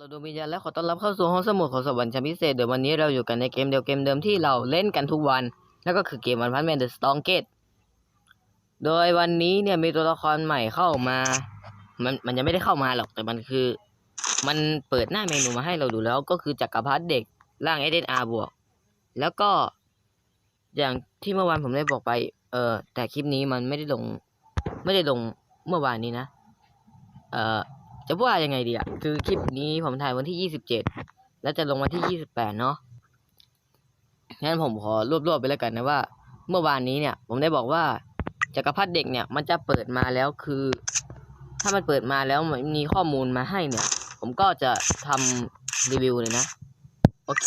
เราดูวิญญาณและขอต้อนรับเข้าสู่ห้องสมุดของสวรรค์ชั้นพิเศษเดี๋ยววันนี้เราอยู่กันในเกมเดียวเกมเดิมที่เราเล่นกันทุกวันนั่นก็คือเกมวันพันแมนเดอะสตองเกตโดยวันนี้เนี่ยมีตัวละครใหม่เข้ามา มันมันยังไม่ได้เข้ามาหรอกแต่มันคือ มันเปิดหน้าเมนูมาให้เราดูแล้วก็คือจักรพรรดิเด็กร่าง SSR บวก แล้วก็อย่างที่เมื่อวานผมได้บอกไป เออแต่คลิปนี้มันไม่ได้ลง ไม่ได้ลงเมื่อวานนี้นะ เอ่อ จะว่ายังไงดีอะคือคลิปนี้ผมถ่ายวันที่ยี่สิบเจ็ดแล้วจะลงวันที่ยี่สิบแปดเนาะงั้นผมขอรวบรวบไปแล้วกันนะว่า เมื่อวานนี้เนี่ย ผมได้บอกว่าจักรพรรดิเด็กเนี่ย มันจะเปิดมาแล้วคือ ถ้ามันเปิดมาแล้วมันมีข้อมูลมาให้เนี่ย ผมก็จะทำรีวิวเลยนะ โอเค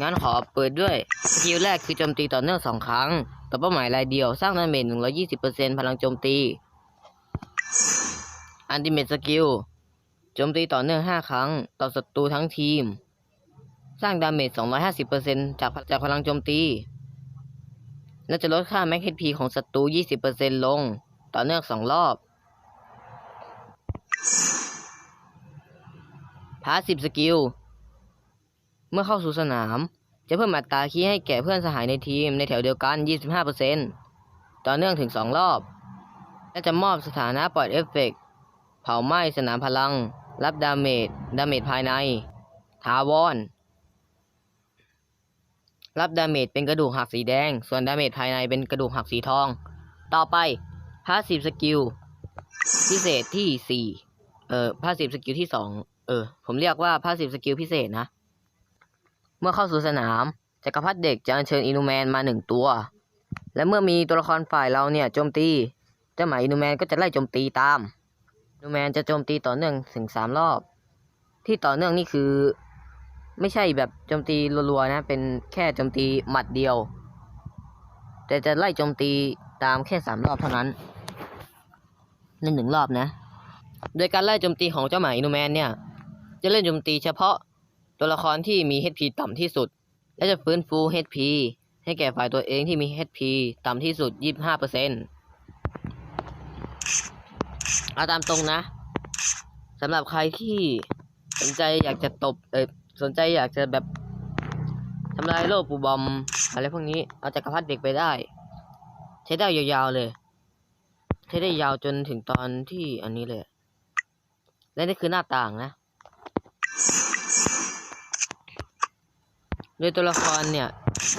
งั้นขอเปิดด้วยสกิลแรกคือโจมตีต่อเนื่องสองครั้ง ต่อเป้าหมายรายเดียวสร้างดาเมจหนึ่งร้อยี่สิบเปอร์เซ็นพลังโจมตีอันติเมตสกิล โจมตีต่อเนื่อง 5 ครั้ง ต่อศัตรูทั้งทีม สร้างดาเมจ 250%จากจากพลังโจมตี และจะลดค่าแม็กเฮดพีของศัตรู 20%ลง ต่อเนื่อง 2 รอบพาสิบสกิล เมื่อเข้าสู่สนาม จะเพิ่มอัตราคีย์ให้แก่เพื่อนสหายในทีมในแถวเดียวกัน 25%ต่อเนื่องถึง 2 รอบ และจะมอบสถานะปล่อยเอฟเฟกต์เผาไหม้สนามพลัง รับดาเมจดาเมจภายในทาวอนรับดาเมจเป็นกระดูกหักสีแดง ส่วนดาเมจภายในเป็นกระดูกหักสีทอง ต่อไปพาสซีฟสกิลพิเศษที่สี่เออพาสซีฟสกิลที่สองเออ ผมเรียกว่าพาสซีฟสกิลพิเศษนะ เมื่อเข้าสู่สนามจักรพรรดิเด็กจะอัญเชิญอินูแมนมาหนึ่งตัว และเมื่อมีตัวละครฝ่ายเราเนี่ยโจมตีเจ้าหมายอินูแมนก็จะไล่โจมตีตาม นูแมนจะโจมตีต่อเนื่องถึงสามรอบ ที่ต่อเนื่องนี่คือ ไม่ใช่แบบโจมตีรัวๆนะ เป็นแค่โจมตีหมัดเดียว แต่จะไล่โจมตีตามแค่สามรอบเท่านั้นเล่นหนึ่งรอบนะ โดยการไล่โจมตีของเจ้าหมาอินูแมนเนี่ย จะเล่นโจมตีเฉพาะตัวละครที่มี HP ต่ำที่สุด และจะฟื้นฟู HP ให้แก่ฝ่ายตัวเองที่มี HP ต่ำที่สุด 25%เเอาตามตรงนะสำหรับใครที่สนใจอยากจะตบเออสนใจอยากจะแบบทำลายโลกปูบอมอะไรพวกนี้เอาจักรพรรดิเด็กไปได้ ใช้ได้ยาวๆเลย ใช้ได้ยาวจนถึงตอนที่อันนี้เลย และนี่คือหน้าต่างนะโดยตัวละครเนี่ย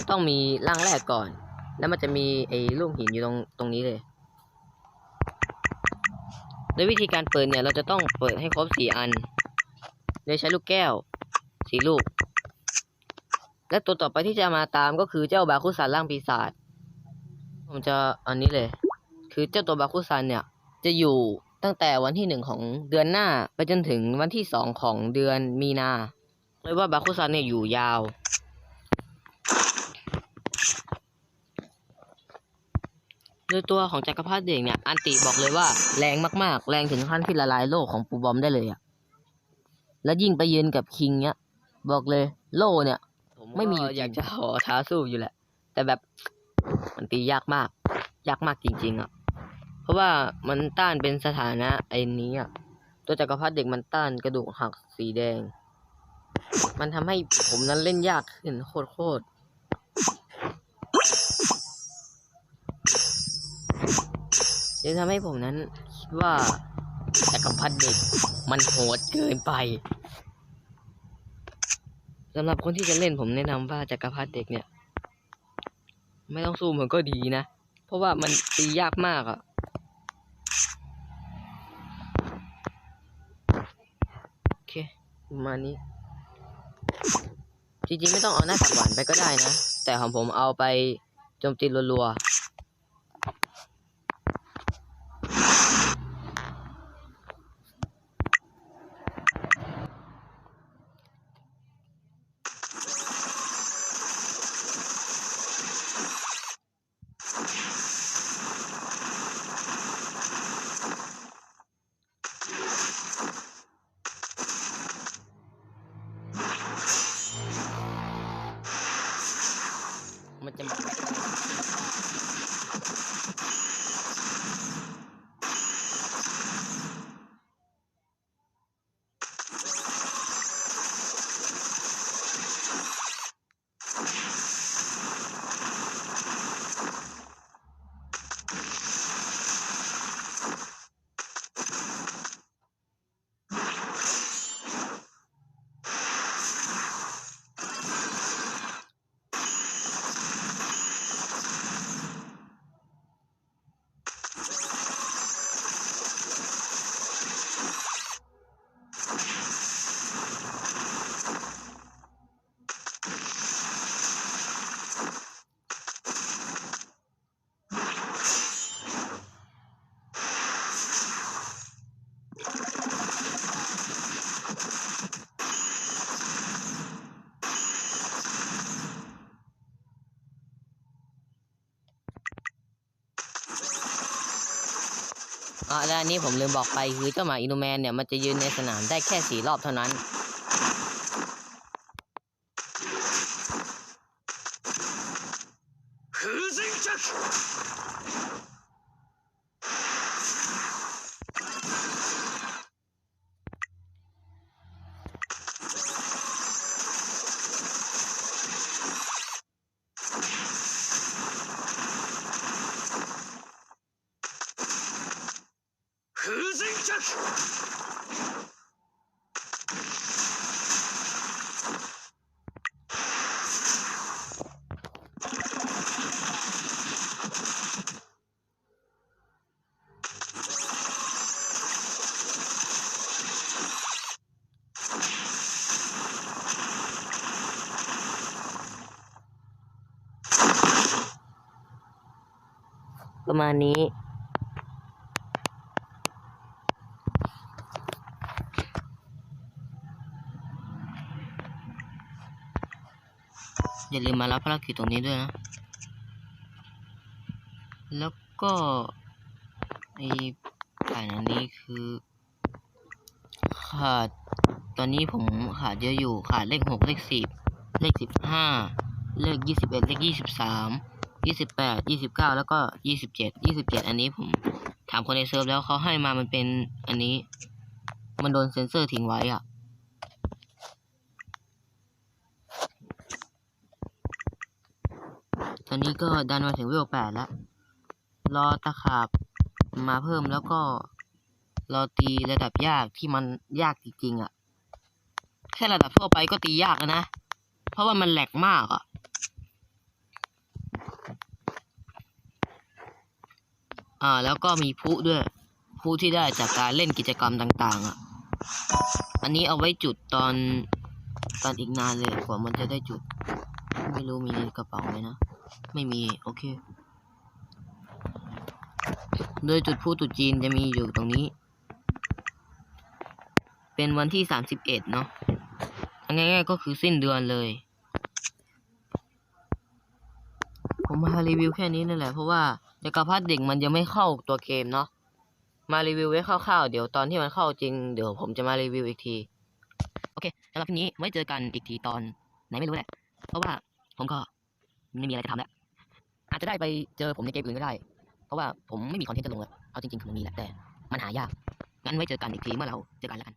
ต้องมีร่างแรกก่อน แล้วมันจะมีไอ้ลูกหินอยู่ตรงตรงนี้เลย โดยวิธีการเปิดเนี่ยเราจะต้องเปิดให้ครบสี่อัน โดยใช้ลูกแก้วสี่ลูก และตัวต่อไปที่จะมาตามก็คือเจ้าบาคุซันร่างปีศาจ ผมจะอันนี้เลย คือเจ้าตัวบาคุซันเนี่ยจะอยู่ตั้งแต่วันที่หนึ่งของเดือนหน้าไปจนถึงวันที่สองของเดือนมีนาเลยกว่าบาคุซันเนี่ยอยู่ยาว โดยตัวของจักรพรรดิเด็กเนี่ยอันติบอกเลยว่าแรงมากๆ แรงถึงขั้นที่ละลายโลกของปูบอมได้เลยอะแล้วยิ่งไปยืนกับคิงเนี่ยบอกเลยโล่เนี่ยไม่มีอยากจะขอท้าสู้อยู่แหละ แต่แบบมันตียากมาก ยากมากจริง ๆอะเพราะว่ามันต้านเป็นสถานะไอ้นี้อะตัวจักรพรรดิเด็กมันต้านกระดูกหักสีแดง มันทำให้ผมนั้นเล่นยากขึ้นโคตรๆ จึงทำให้ผมนั้นคิดว่าจักรพรรดิเด็กมันโหดเกินไปสำหรับคนที่จะเล่นผมแนะนำว่าจักรพรรดิเด็กเนี่ย ไม่ต้องสู้มันก็ดีนะ เพราะว่ามันตียากมากอะโอเคมานี้ จริงๆ ไม่ต้องเอาหน้าตักหวานไปก็ได้นะ แต่ของผมเอาไปโจมตีรัวๆ อ๋อและอันนี้ผมลืมบอกไปคือเจ้าหมาอินูแมนเนี่ยมันจะยืนในสนามได้แค่สี่รอบเท่านั้น 风神脚 ประมาณนี้ อย่าลืมมารับภารกิจตรงนี้ด้วยนะ แล้วก็ไอ้ผ่านอันนี้คือ ขาด ตอนนี้ผมขาดเยอะอยู่ ขาดเลขหกเลขสิบเลขสิบห้าเลขยี่สิบเอ็ดเลขยี่สิบสาม ยี่สิบแปดยี่สิบเก้าแล้วก็ยี่สิบเจ็ดยี่สิบเจ็ดอันนี้ผมถามคนในเซิร์ฟแล้วเขาให้มามันเป็นอันนี้ มันโดนเซ็นเซอร์ทิ้งไว้อะตอนนี้ก็ดันมาถึงเวลแปดแล้ว รอตะขาบมาเพิ่มแล้วก็ รอตีระดับยากที่มันยากจริงๆอะ แค่ระดับทั่วไปก็ตียากแล้วนะ เพราะว่ามันแหลกมากอะ อ่า แล้วก็มีผู้ด้วย ผู้ที่ได้จากการเล่นกิจกรรมต่างๆ อะ อันนี้เอาไว้จุดตอนตอนอีกนานเลยกว่ามันจะได้จุด ไม่รู้มีในกระเป๋าไหมนะ ไม่มี โอเค โดยจุดพูตรุษจีนจะมีอยู่ตรงนี้ เป็นวันที่สามสิบเอ็ดเนาะง่ายๆก็คือสิ้นเดือนเลย ผมมารีวิวแค่นี้นั่นแหละเพราะว่า จักรพรรดิเด็กมันยังไม่เข้าตัวเกมเนาะมารีวิวไว้คร่าวๆเดี๋ยวตอนที่มันเข้าจริงเดี๋ยวผมจะมารีวิวอีกที โอเคสำหรับคลิปนี้ไว้เจอกันอีกทีตอนไหนไม่รู้แหละ เพราะว่าผมก็ไม่มีอะไรจะทำแล้วอาจจะได้ไปเจอผมในเกมอื่นก็ได้ เพราะว่าผมไม่มีคอนเทนต์จะลงแล้วเอาจริงๆคือมันมีแหละแต่ มันหายากงั้นไว้เจอกันอีกทีเมื่อเราเจอกันแล้วกัน